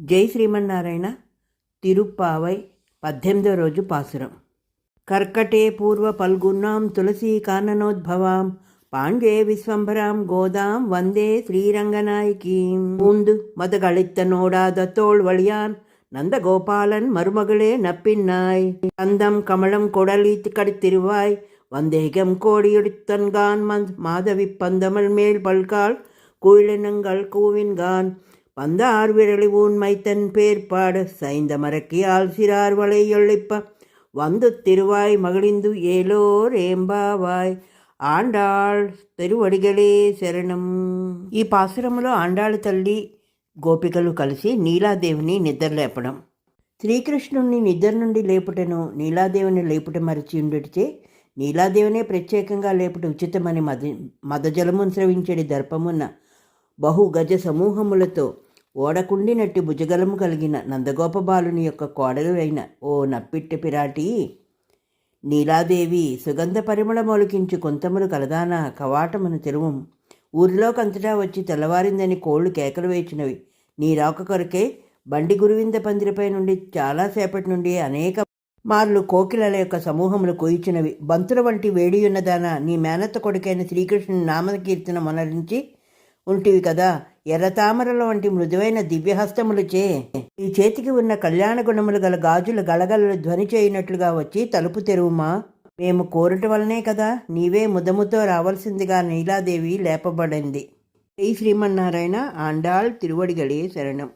జై శ్రీమన్నారాయణ తిరుప్పావై పద్దెనిమిదో రోజు పాసురం కర్కటే పూర్వ పల్గున్నాం తులసీ కాననోద్భవాం పాండే విశ్వంభరాం గోదాం వందే శ్రీరంగనాయకీం பூந்து மதகளித்த நோடாத தோள் வழியான் நந்தகோபாலன் மருமகளே நப்பின்னாய் கந்தம் கமலம் கொடலி கடித்திருவாய் வந்தேகம் கோடியுடித்தன்கான் மந்த் மாதவி பந்தமல் மேல் பல்கால் குயிலினங்கள் கூவின்கான் பந்தார் விரலி ஊன் மைத்தன் பேர்பாடு சைந்த மரக்கியால் சிறார் வளை எள்ளிப்ப வந்து திருவாய் மகிழிந்து ஏலோர் ఏంబావాయ్ ఆండాళ్ తిరువడిగలే శరణం ఈ పాసురములో ఆండాళ్ తల్లి గోపికలు కలిసి నీలాదేవిని నిద్రలేపడం శ్రీకృష్ణుణ్ణి నిద్ర నుండి లేపుటను నీలాదేవిని లేపుట మరచి ఉండుటిచే నీలాదేవినే ప్రత్యేకంగా లేపుట ఉచితమని మద మదజలమును స్రవించడి దర్పమున్న బహు గజ సమూహములతో ఓడకుండినట్టి భుజగలము కలిగిన నందగోపబాలుని యొక్క కోడలు అయిన ఓ నప్పిట్టి పిరాటి. నీలాదేవి సుగంధ పరిమళ పరిమళమొలికించు కొంతములు కలదాన కవాటమును తెరువు. ఊరిలోకంతటా వచ్చి తెల్లవారిందని కోళ్ళు కేకలు వేచినవి. నీ రాక కొరకే బండి గురువింద పందిరిపై నుండి చాలాసేపటి నుండి అనేక మార్లు కోకిలల యొక్క సమూహములు కోయిచినవి. బంతుల వంటి వేడియున్నదాన నీ మేనత్త కొడుకైన శ్రీకృష్ణుని నామకీర్తన మొనరించి ఉంటివి కదా. ఎర్రతామరల వంటి మృదువైన దివ్యహస్తములచే ఈ చేతికి ఉన్న కళ్యాణ గుణములు గల గాజులు గలగలలు ధ్వని చేయనట్లుగా వచ్చి తలుపు తెరువుమా? మేము కోరట వలనే కదా నీవే ముదముతో రావాల్సిందిగా నీలాదేవి లేపబడింది. శ్రీ శ్రీమన్నారాయణ. ఆండాళ్ తిరువడిగడే శరణం.